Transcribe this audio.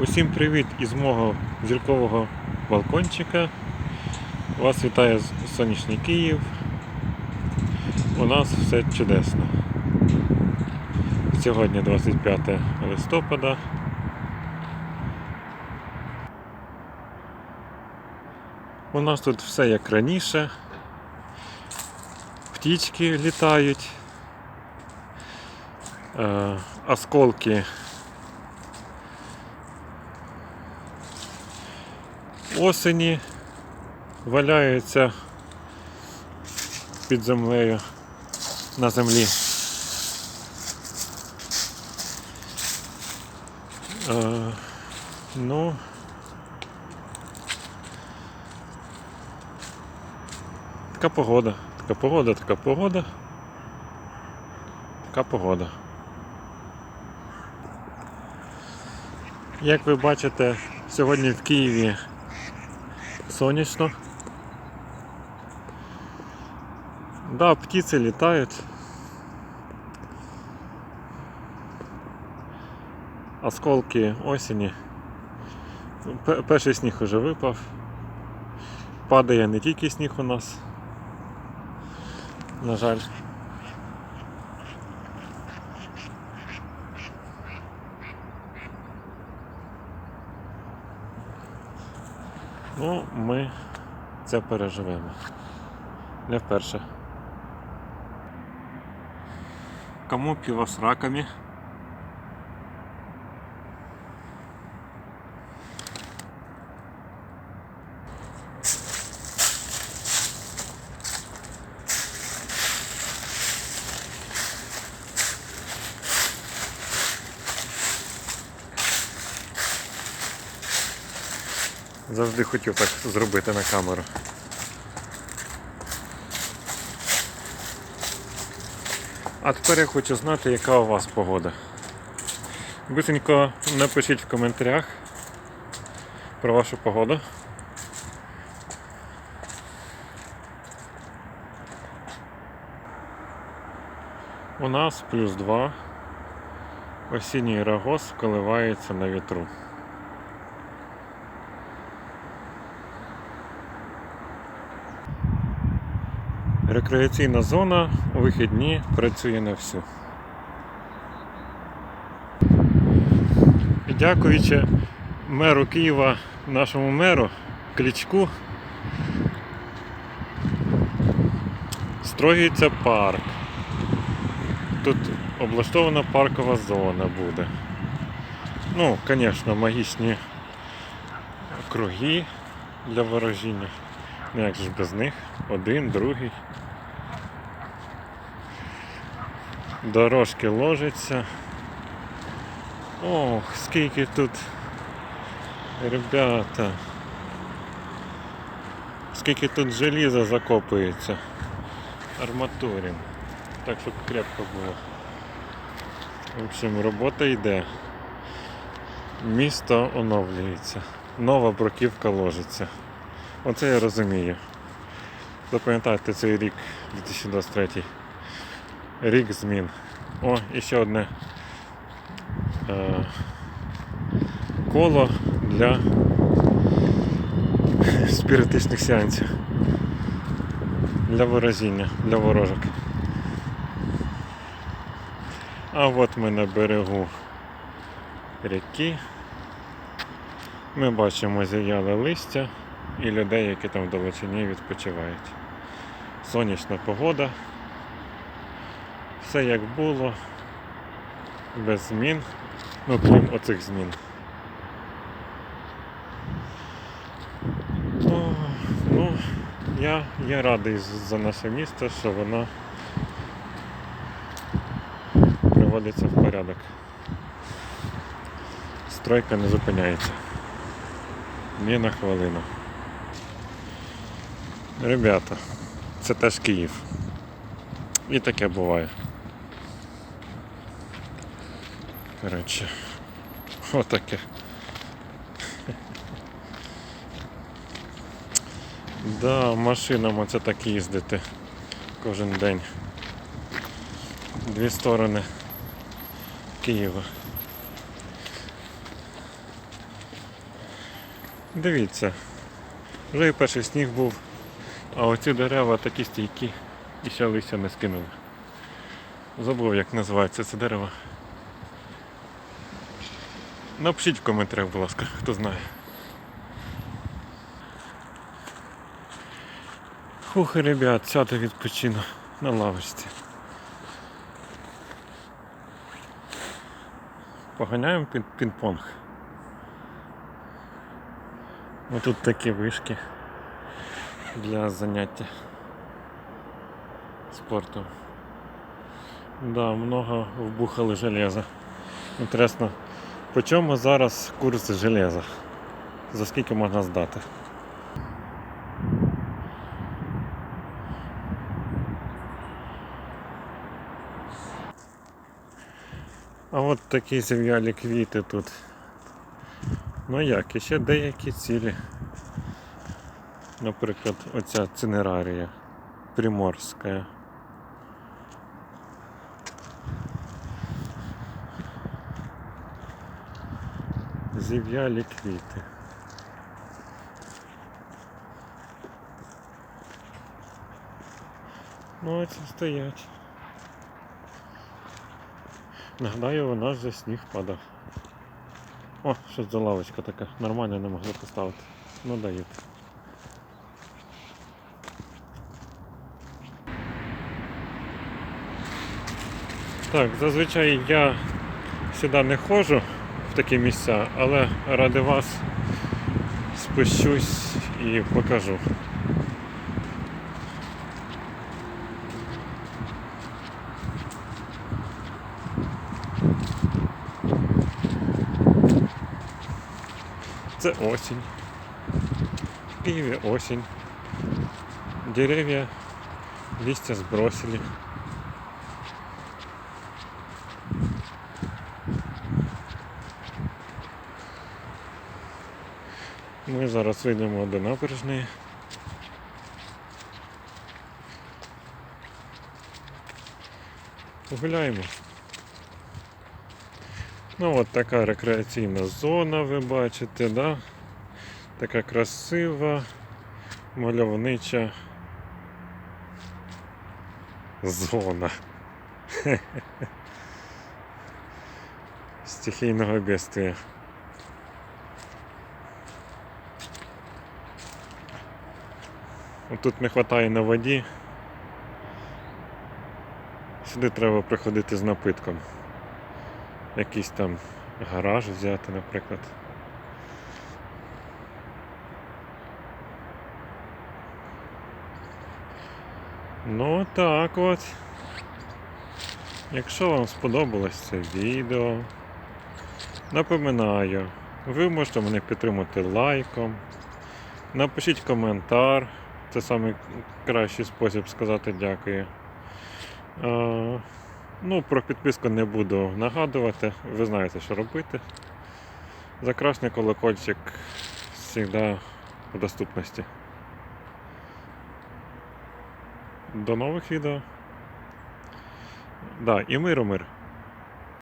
Усім привіт із мого зіркового балкончика. Вас вітає сонячний Київ. У нас все чудесно. Сьогодні 25 листопада. У нас тут все як раніше. Птічки літають. Е, осколки осені валяються під землею на землі. Е, ну, така погода, така погода, така погода. Така погода. Як ви бачите, сьогодні в Києві сонячно. Да, птиці літають. Осколки осені. Перший сніг уже випав. Падає не тільки сніг у нас. На жаль. Ну, ми це переживемо. Не вперше. Кому пиво с раками? Завжди хотів так зробити на камеру. А тепер я хочу знати, яка у вас погода. Бисенько напишіть в коментарях про вашу погоду. У нас плюс 2. Осінній рогоз коливається на вітру. Рекреаційна зона у вихідні працює на всю. Дякуючи меру Києва, нашому меру Кличку, строїться парк. Тут облаштована паркова зона буде. Ну, звісно, магічні круги для ворожіння. Ну як же ж без них? Один, другий. Дорожки ложаться. Ох, скільки тут, ребята. Скільки тут желіза закопується. Арматурин. Так, щоб крепко було. В общем, робота йде. Місто оновлюється. Нова бруківка ложиться. Оце я розумію. Запам'ятайте цей рік 2023. Рік змін. О, і ще одне е, коло для спіритичних сеансів. Для виразіння, для ворожок. А от ми на берегу ріки. Ми бачимо зів'яле листя і людей, які там в далечині відпочивають. Сонячна погода. Все як було, без змін, ну крім оцих змін. О, ну, я, я радий за наше місто, що воно приводиться в порядок. Стройка не зупиняється. Ні на хвилину. Ребята, це теж Київ. І таке буває. Коротше, отаке. Да, машинами це так їздити кожен день. Дві сторони Києва. Дивіться, вже і перший сніг був, а оці дерева такі стійкі і ще листя не скинули. Забув, як називається це дерево. Напишіть в коментарях, будь ласка, хто знає. Фух, ребят, сяду відпочину на лавочці. Поганяємо пін- пінг-понг. Ось тут такі вишки для заняття спортом. Да, много вбухали железа. Інтересно, по чому зараз курс железа? За скільки можна здати? А от такі зів'ялі квіти тут. Ну як, і ще деякі цілі. Наприклад, оця цинерарія приморська. Зів'ялі квіти. Ну, оці стоять. Нагадаю, у нас вже сніг падав. О, щось за лавочка така. Нормально не могли поставити. Ну дають. Так, зазвичай я сюди не ходжу в такі місця, але ради вас спущусь і покажу. Це осінь. В Києві осінь. Дерев'я листья сбросили. Ми зараз вийдемо до набережної. Погуляємо. Ну от така рекреаційна зона, ви бачите, да? Така красива, мальовнича зона. Стихійного бедствия. Тут не вистачає на воді. Сюди треба приходити з напитком. Якийсь там гараж взяти, наприклад. Ну так от. Якщо вам сподобалось це відео, напоминаю, ви можете мене підтримати лайком. Напишіть коментар. Це найкращий спосіб сказати дякую. Ну, про підписку не буду нагадувати, ви знаєте, що робити. Закрасний колокольчик завжди в доступності. До нових відео. Да, і миру мир.